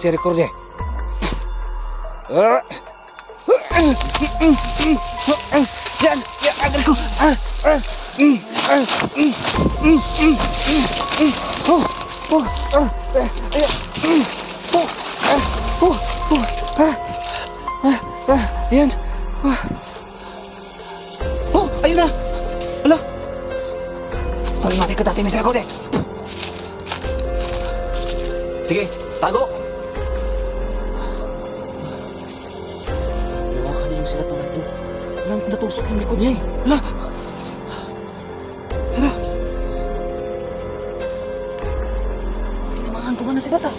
Misericordia. Ah. Yan, yan, agad ko. Ah, ah, mm, ah, mm, mm, mm, mm, mm. Oh, oh, ah, eh, ayan, mm, oh, ah, oh, oh, ah, ah, ah, yan. Ah. Oh, ayun na. Hala. Saan natin ka dati, Misericordia? Sige, tago. Likod niya eh. Hala! Hala! Tinamaan ko na silat ah?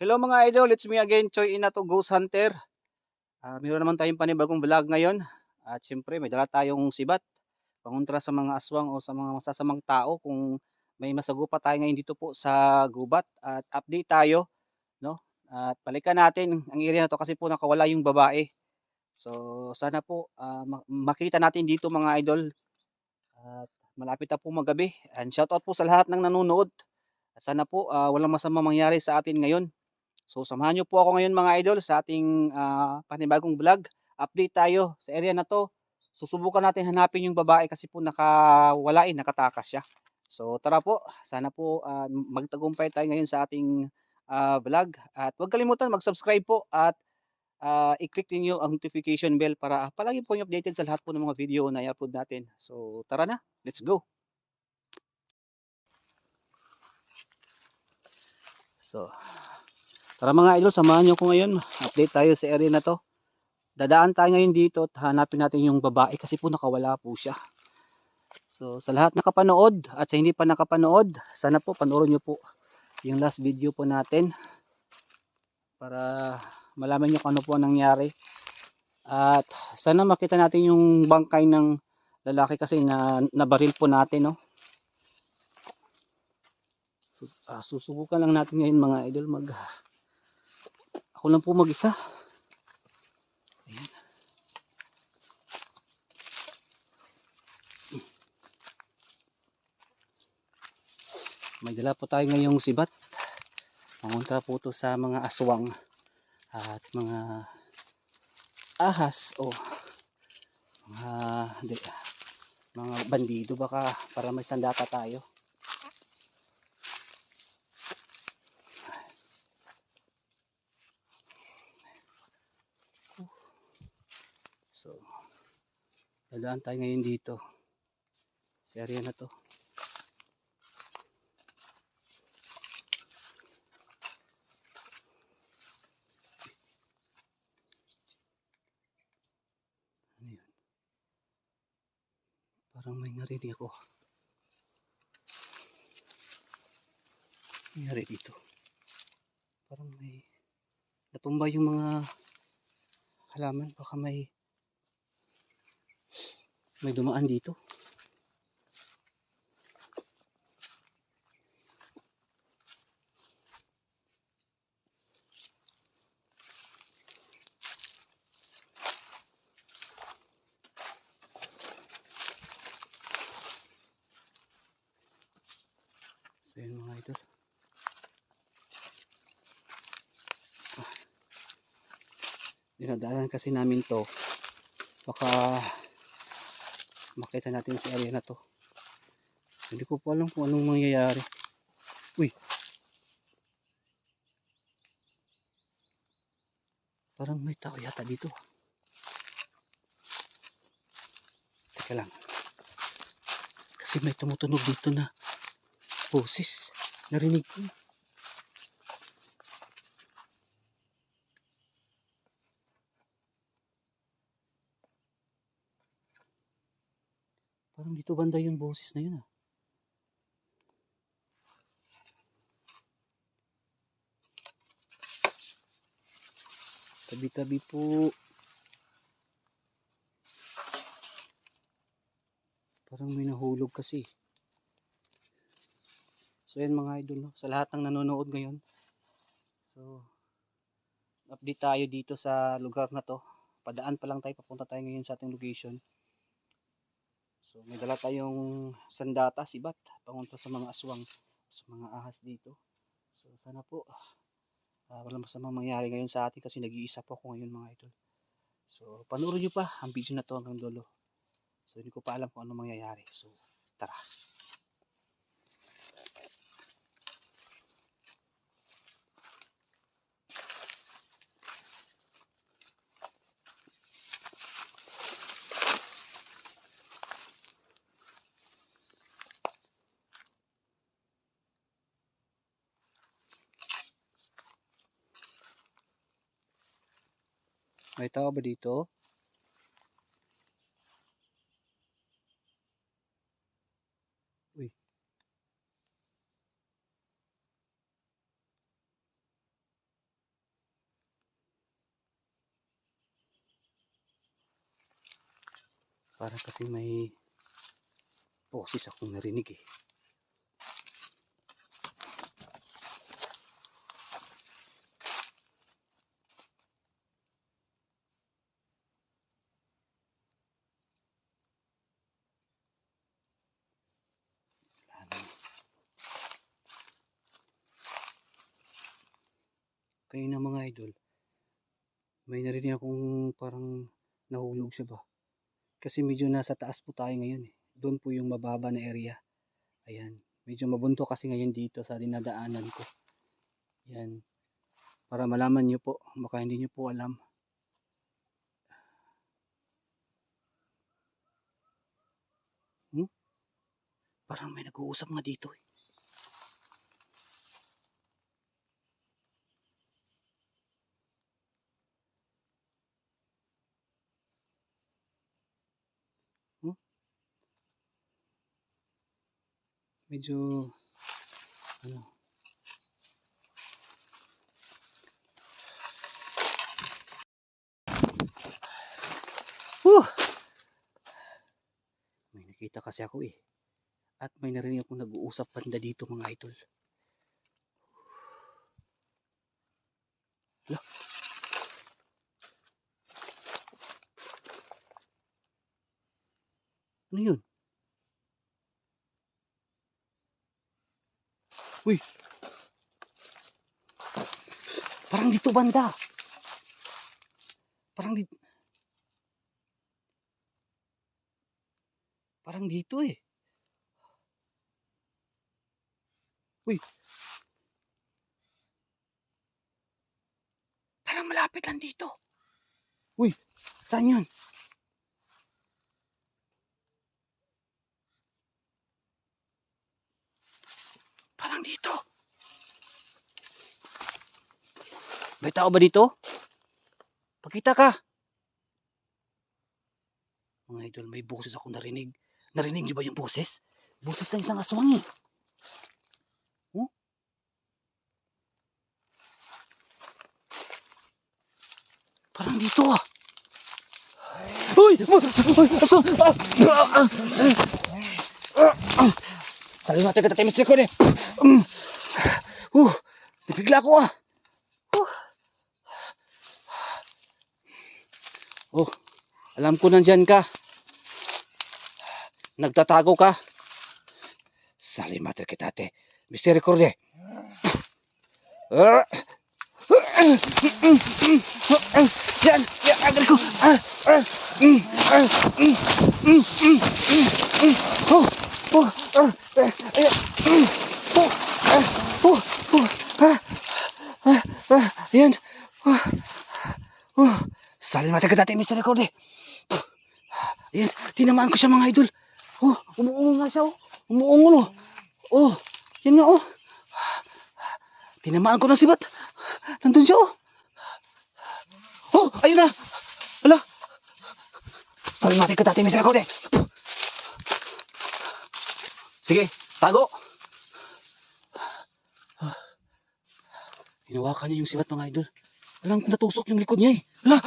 Hello mga idol, it's me again, Choi Inato Ghost Hunter. Ah, meron naman tayong panibagong vlog ngayon. At syempre, may dala tayong sibat. Pangontra sa mga aswang o sa mga masasamang tao kung may masagupa tayo ngayon dito po sa gubat at update tayo no at balikan natin ang area na to kasi po nakawala yung babae so sana po ma- makita natin dito mga idol. At malapit na po magabi. And shout out po sa lahat ng nanonood. Sana po ah, walang masama mangyari sa atin ngayon. So samahan nyo po ako ngayon mga idol sa ating ah, panibagong vlog. Update tayo sa area na to. Susubukan natin hanapin yung babae kasi po nakawala eh nakatakas siya. So tara po, sana po ah, magtagumpay tayo ngayon sa ating ah, vlog. At huwag kalimutan mag-subscribe po at ah, i-click niyo ang notification bell para palagi po yung updated sa lahat po ng mga video na i-upload natin. So tara na, let's go! So, tara mga idol, samahan niyo ko ngayon. Update tayo sa area na to. Dadaan tayo ngayon dito at hanapin natin yung babae kasi po nakawala po siya. So sa lahat nakapanood at sa hindi pa nakapanood, sana po panoorin nyo po yung last video po natin para malaman nyo kung ano po ang nangyari. At sana makita natin yung bangkay ng lalaki kasi na nabaril po natin. No? Ah, susubukan lang natin ngayon mga idol mag ako lang po mag-isa. may dala po tayo ngayong sibat mangunta po to sa mga aswang at mga ahas o mga di, mga bandido baka para may sandata tayo. So dadaan tayo ngayon dito sa area na to Parang may narinig ako. Nangyari dito. Parang may natumba yung mga halaman. Baka may may dumaan dito. So yun mga idol. Ah. Dinadaanan kasi namin to. Baka makita natin si area na to. Hindi ko po alam kung anong mangyayari. Uy. Parang may tao yata dito. Teka lang. Kasi may tumutunog dito na boses. Narinig ko. Parang dito banda yung boses na yun ah. Tabi-tabi po. Parang may nahulog kasi. So yan mga idol, no? sa lahat ng nanonood ngayon. So, update tayo dito sa lugar na to. Padaan pa lang tayo, papunta tayo ngayon sa ating location. So, may dala tayong sandata, sibat, pangunta sa mga aswang, sa mga ahas dito. So, sana po ah, walang masamang mangyari ngayon sa atin kasi nag-iisa po ako ngayon mga idol. So panoorin nyo pa ang video na to hanggang dulo. So hindi ko pa alam kung ano mangyayari. So tara. May tao ba dito? Uy. Parang kasi may boses akong narinig eh. Ano? Kanina mga idol, may narinig akong parang nahulog siya ba? Kasi medyo nasa taas po tayo ngayon eh. Doon po yung mababa na area. Ayan. Medyo mabunto kasi ngayon dito sa dinadaanan ko. Yan. Para malaman nyo po. Baka hindi nyo po alam. Hmm? Parang may nag-uusap nga dito eh. Medyo ano Whew! may nakita kasi ako eh at may narinig akong nag-uusap banda dito mga idol Hala. ano yun Parang dito banda. Parang dito. Parang dito eh. Uy. Parang malapit lang dito. Uy, saan yun? Parang dito. May tao ba dito? Pakita ka. Mga idol, may boses ako narinig. Narinig niyo ba yung boses? Boses ng isang aswang eh. Oh? Parang dito ah. Uy! Aswang! Ah! Ah! Ah! Ah! Ah! Kita tayo Mr. Cone. Um, uh, nabigla ko ah. Oh, alam ko nandyan ka. Nagtatago ka. Sali mater kita te. Mr. Cone. Ah. Yan, yan, agal ko. Ah, ayan. Salin mata ka dati, Mr. Recorde. Ayan, tinamaan ko siya mga idol. Oh, umuungo nga siya, oh. Umuungo, oh. Oh, yan nga, oh. Tinamaan ko ng sibat. Nandun siya, oh. Oh, ayun na. Ala. Salin natin ka dati, Mr. Recorde. Sige, tago. Hinawakan niya yung sibat mga idol. Alam ko natusok yung likod niya eh. Hala!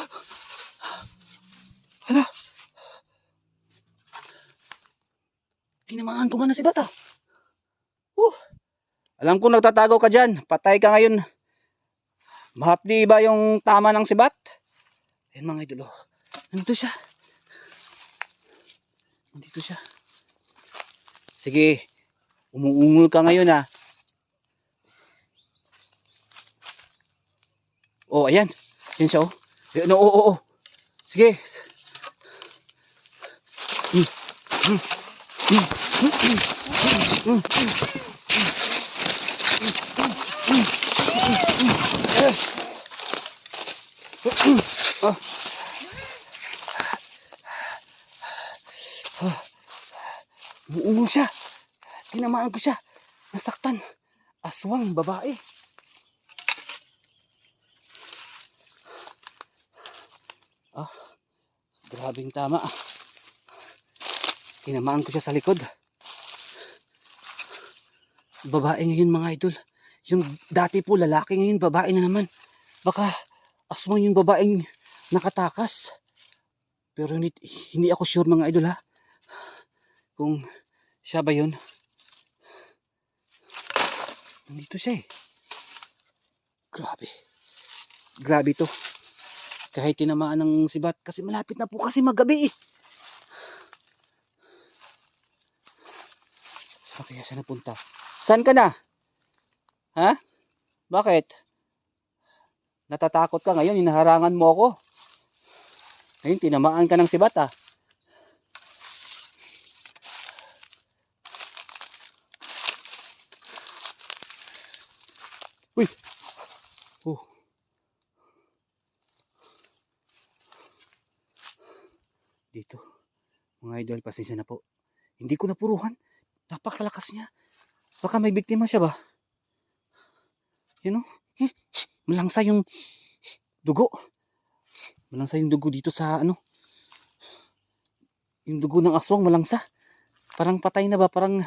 Hala! Tinamaan ko nga na sibat ah. Uh. Alam ko nagtatago ka dyan. Patay ka ngayon. Mahapdi ba yung tama ng sibat? Ayan mga idol oh. Nandito siya. Nandito siya. Sige, umuungol ka ngayon ha. Oh, ayan. Yan siya, oh. Ayan, oo, oo, oo. Sige. Mm. Mm. Mm. Ah. Ah. Umuungo siya. Tinamaan ko siya. Nasaktan. Aswang babae. Ah, grabing tama. Tinamaan ko siya sa likod. Babae ngayon mga idol. Yung dati po lalaki ngayon babae na naman. Baka aswang yung babaeng nakatakas. Pero hindi, hindi ako sure mga idol ha. Kung siya ba yun? Nandito siya eh. Grabe. Grabe to. Kahit tinamaan ng sibat kasi malapit na po kasi magabi eh. Saan kaya siya napunta? Saan ka na? Ha? Bakit? Natatakot ka ngayon, hinaharangan mo ako. Ngayon, tinamaan ka ng sibat ah. Uy! Oh. Dito. Mga idol, pasensya na po. Hindi ko napuruhan. Napakalakas niya. Baka may biktima siya ba? Yun o. Hmm. Malangsa yung dugo. Malangsa yung dugo dito sa ano. Yung dugo ng aswang malangsa. Parang patay na ba? Parang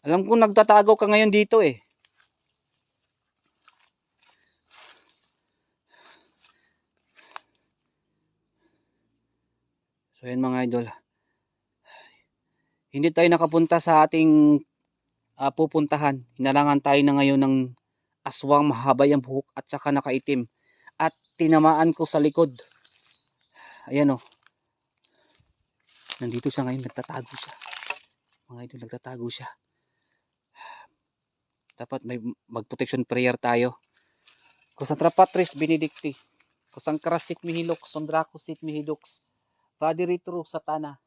alam ko nagtatago ka ngayon dito eh. So yan mga idol. Hindi tayo nakapunta sa ating ah, pupuntahan. Hinarangan tayo na ngayon ng aswang mahaba yung buhok at saka nakaitim. At tinamaan ko sa likod. Ayan o. Nandito siya ngayon, nagtatago siya. Mga idol, nagtatago siya. Dapat may mag-protection prayer tayo. Kusang trapatris benedicti. Kusang krasit mihilok, sondrakusit mihidux. Padiritro satana.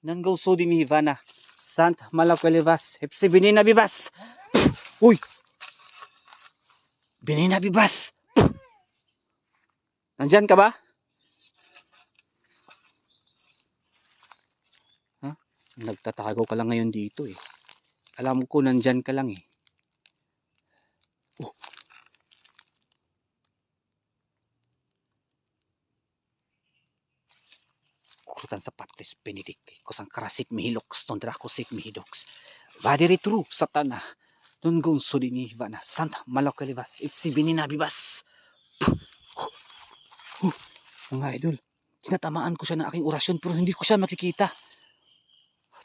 Nanggaw sudi mihivana. Sant malakwelevas. Hepsi binina bibas. Uy! Binina bibas. Nandyan ka ba? Ha? Nagtatago ka lang ngayon dito eh. Alam ko nandyan ka lang eh. Kurutan sa patis benedicti. Kusang karasik mihilok. Tondrakusik mihidoks. Vadiritru satana. Nunggung sudi ni Ivana. Santa malakalibas. Ipsi bininabibas. Uh, mga idol. Tinatamaan ko siya ng aking orasyon pero hindi ko siya makikita.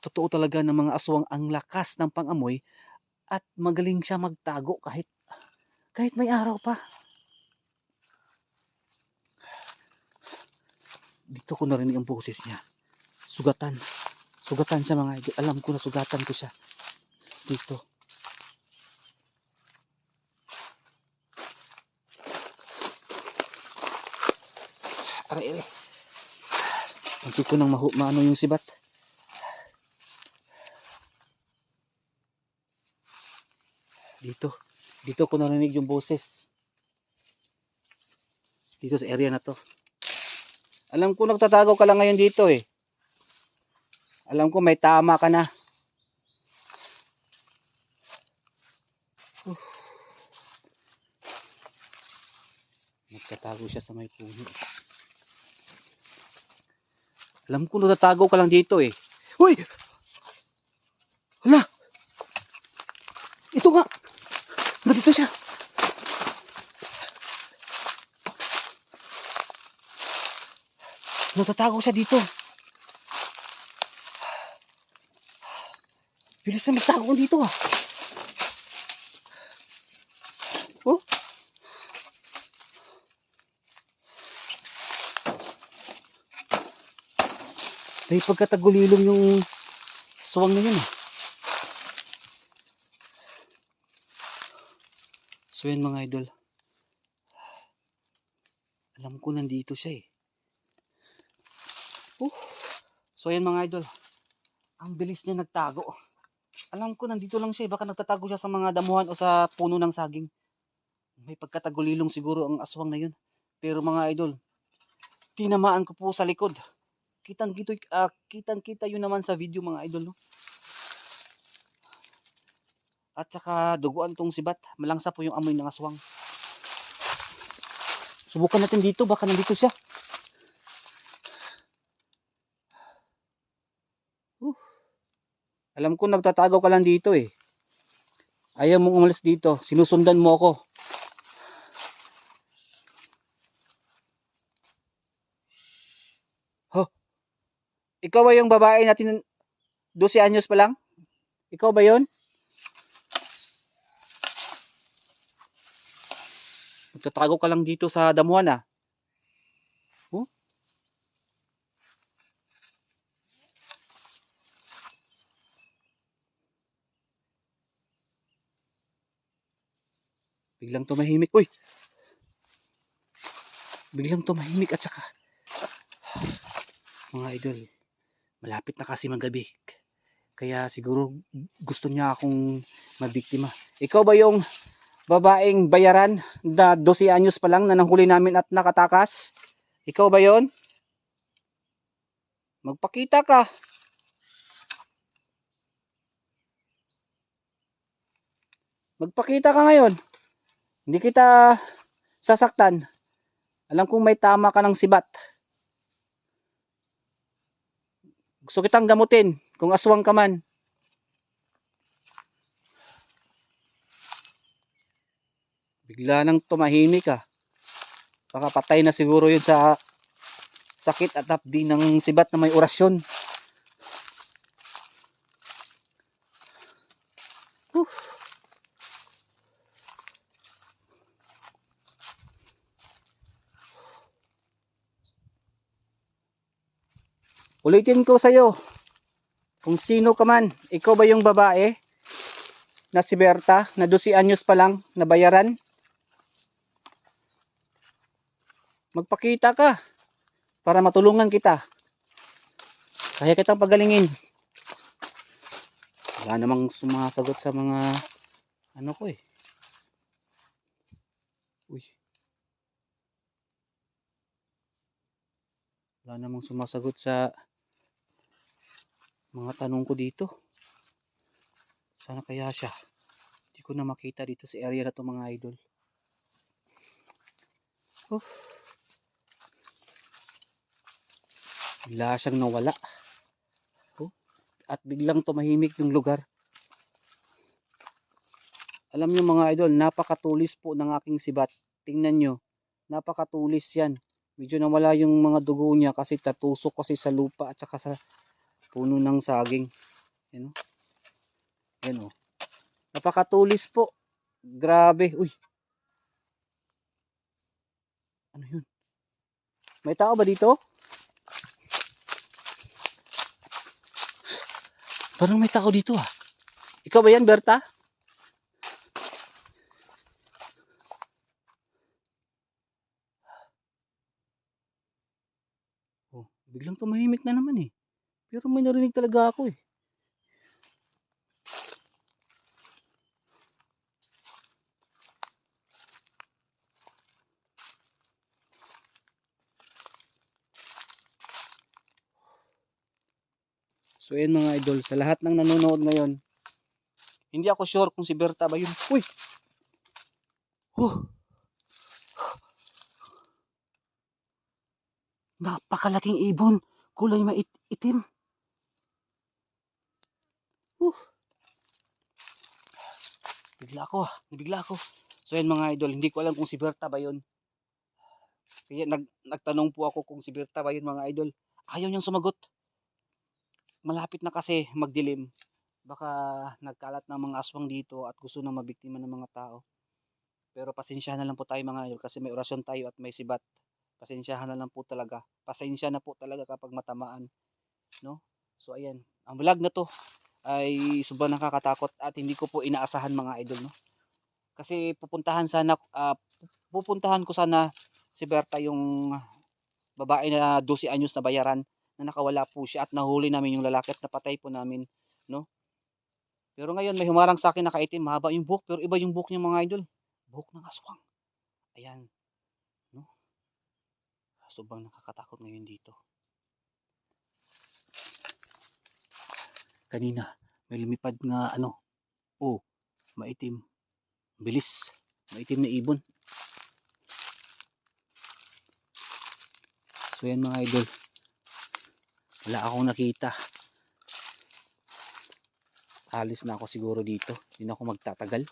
Totoo talaga ng mga aswang ang lakas ng pangamoy at magaling siya magtago kahit kahit may araw pa. Dito ko narinig ang boses niya. Sugatan. Sugatan siya mga idol. Alam ko na sugatan ko siya. Dito. Aray, aray. Hindi ko nang maano yung sibat. Dito. Dito ko narinig yung boses. Dito sa area na to. Alam ko nagtatago ka lang ngayon dito eh. Alam ko may tama ka na. Uh. Nagtatago siya sa may puno. Alam ko nagtatago ka lang dito eh. Uy! Hala! Ito nga! Nandito siya! Natatago siya dito. Bilis na magtago dito ah. Oh. May pagkatagulilong yung suwang na yun ah. So yun mga idol. ko nandito siya eh. Uh, so yan mga idol. Ang bilis niya nagtago. Alam ko nandito lang siya eh. Baka nagtatago siya sa mga damuhan o sa puno ng saging. May pagkatagulilong siguro ang aswang na yun. Pero mga idol, tinamaan ko po sa likod. Kitang kito, ah, kitang kita yun naman sa video mga idol no. At saka duguan tong sibat. Malangsa po yung amoy ng aswang. Subukan natin dito, baka nandito siya. Alam ko nagtatago ka lang dito eh. Ayaw mong umalis dito. Sinusundan mo ako. Ho. Ikaw ba yung babae natin 12 anyos pa lang? Ikaw ba yon? Magtatago ka lang dito sa damuhan ah. Biglang tumahimik. Uy! Biglang tumahimik at saka mga idol, malapit na kasi magabi. Kaya siguro gusto niya akong mabiktima. Ikaw ba yung babaeng bayaran na 12 anyos pa lang na nanghuli namin at nakatakas? Ikaw ba yon? Magpakita ka. Magpakita ka ngayon. Hindi kita sasaktan. Alam kong may tama ka ng sibat. Gusto kitang gamutin kung aswang ka man. Bigla nang tumahimik ka. Baka patay na siguro yun sa sakit at hapdi ng sibat na may orasyon. Ulitin ko sa'yo. Kung sino ka man, ikaw ba yung babae na si Berta na 12 anyos pa lang nabayaran? Magpakita ka para matulungan kita. Kaya kitang pagalingin. Wala namang sumasagot sa mga ano ko eh. Uy. Wala namang sumasagot sa mga tanong ko dito. Sana kaya siya. Hindi ko na makita dito sa area na to mga idol. Oh. Bigla siyang nawala. Oh. At biglang tumahimik yung lugar. Alam niyo mga idol, napakatulis po ng aking sibat. Tingnan nyo, napakatulis yan. Medyo nawala yung mga dugo niya kasi tatusok kasi sa lupa at saka sa puno ng saging. Yan o. Yan o. Napakatulis po. Grabe. Uy. Ano yun? May tao ba dito? Parang may tao dito ah. Ikaw ba yan, Berta? Oh, biglang tumahimik na naman eh. Pero may narinig talaga ako eh. So yun mga idol, sa lahat ng nanonood ngayon, hindi ako sure kung si Berta ba yun. Uy! Huh! Napakalaking ibon, kulay maitim. Uh. Bigla ako ah, nabigla ako. So yan mga idol, hindi ko alam kung si Berta ba yun. Kaya nag, nagtanong po ako kung si Berta ba yun mga idol. Ayaw niyang sumagot. Malapit na kasi magdilim. Baka nagkalat ng mga aswang dito at gusto na mabiktima ng mga tao. Pero pasensyahan na lang po tayo mga idol kasi may orasyon tayo at may sibat. Pasensyahan na lang po talaga. Pasensya na po talaga kapag matamaan. No? So ayan, ang vlog na to ay sobrang nakakatakot at hindi ko po inaasahan mga idol no. Kasi pupuntahan sana ah, pupuntahan ko sana si Berta yung babae na 12 anyos na bayaran na nakawala po siya at nahuli namin yung lalaki at napatay po namin, no? Pero ngayon may humarang sa akin nakaitim, mahaba yung buhok pero iba yung buhok niya mga idol. Buhok ng aswang. Ayan, no? Sobrang nakakatakot ngayon dito. Kanina may lumipad nga ano, oh, maitim. Bilis, maitim na ibon. So yan mga idol. Wala akong nakita. Alis na ako siguro dito. Hindi na ako magtatagal.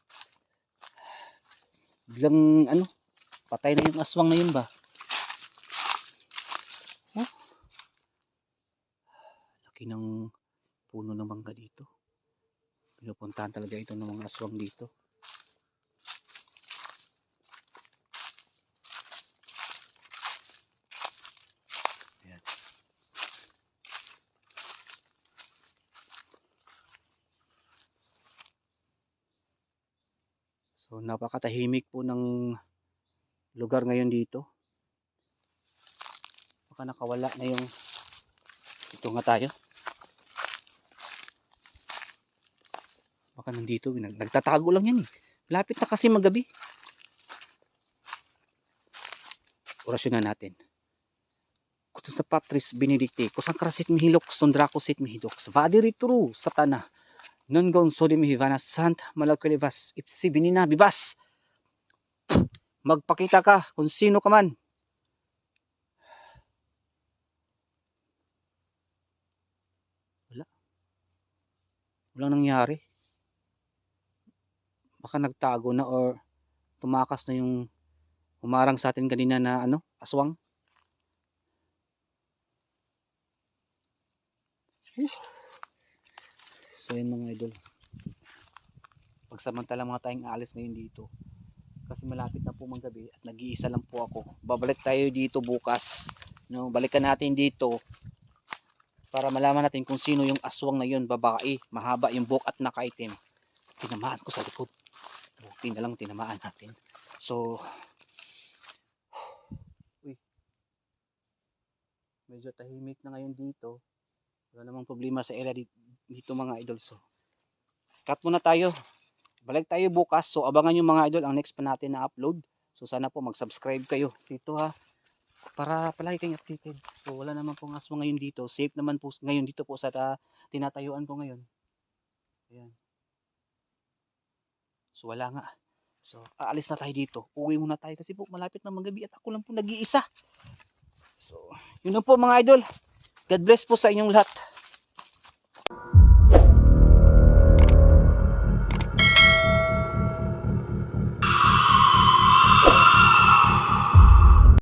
Biglang ano, patay na yung aswang na yun ba? Oh. Laki ng puno ng mangga dito. Pinupuntahan talaga ito ng mga aswang dito. Ayan. So napakatahimik po ng lugar ngayon dito. Baka nakawala na yung ito nga tayo. Baka nandito, nag- nagtatago lang yan eh. Lapit na kasi magabi. Orasyon na natin. Kutos na Patris Benedicte, kusang karasit mihilok, sondrako sit mihidok, svadi rituru, satana, non gon sodi mihivana, sant malakulivas, ipsi binina, bibas. Magpakita ka kung sino ka man. Wala. Walang nangyari. Baka nagtago na or tumakas na yung humarang sa atin kanina na ano, aswang. So yun mga idol. Pagsamantala mga tayong alis ngayon dito. Kasi malapit na po gabi at nag-iisa lang po ako. Babalik tayo dito bukas. No, balikan natin dito para malaman natin kung sino yung aswang na yun, babae, mahaba yung buhok at nakaitim. Tinamaan ko sa likod. Buti na lang tinamaan natin. So, uy, medyo tahimik na ngayon dito. Wala namang problema sa area dito, dito mga idol. So, cut muna tayo. Balik tayo bukas. So, abangan nyo mga idol ang next pa natin na upload. So, sana po mag-subscribe kayo dito ha. Para palagi kayong updated. So, wala naman pong aswang ngayon dito. Safe naman po ngayon dito po sa ta, tinatayuan ko ngayon. Ayan. So, wala nga. So, aalis na tayo dito. Uwi muna tayo kasi po malapit na magabi at ako lang po nag-iisa. So, yun lang po mga idol. God bless po sa inyong lahat.